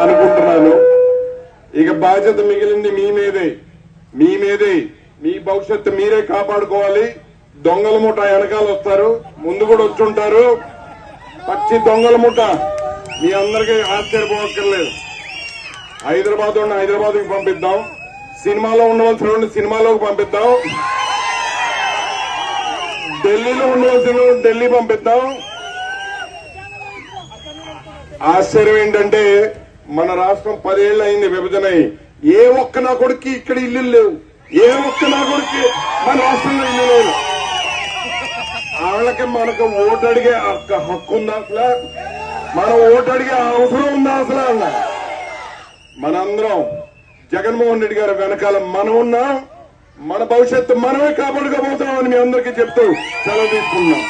అనుకుంటున్నాను. ఇక బాధ్యత మిగిలింది మీ మీదే. మీ మీదే. మీ భవిష్యత్తు మీరే కాపాడుకోవాలి. దొంగల ముఠ వెనకాల వస్తారు. ముందు కూడా వచ్చుంటారు. పచ్చి దొంగల ముఠ మీ అందరికీ ఆశ్చర్యపోవక్కర్లేదు హైదరాబాద్ ఉన్న హైదరాబాద్కి పంపిద్దాం. సినిమాలో ఉండవలసిన వాడిని సినిమాలోకి పంపిద్దాం. ఢిల్లీలో ఉండవలసిన ఢిల్లీ పంపిద్దాం. ఆశ్చర్యం ఏంటంటే మన రాష్ట్రం పదేళ్ళు అయింది విభజన అయి ఏ ఒక్క నా కొడుకు ఇక్కడ ఇల్లు లేవు. ఏ ఒక్క నా కొడుకు మన రాష్ట్రంలో ఇల్లు లేవు. వాళ్ళకి మనకు ఓటు అడిగే హక్కు హక్కు ఉందా అసలు? మనం ఓటు అడిగే అవసరం ఉందా అసలు? అన్న మనందరం జగన్మోహన్ రెడ్డి గారి వెనకాల మనం ఉన్నాం మన భవిష్యత్తు మనమే కాపాడుకోబోతున్నామని మీ అందరికీ చెప్తూ సెలవు తీసుకున్నాం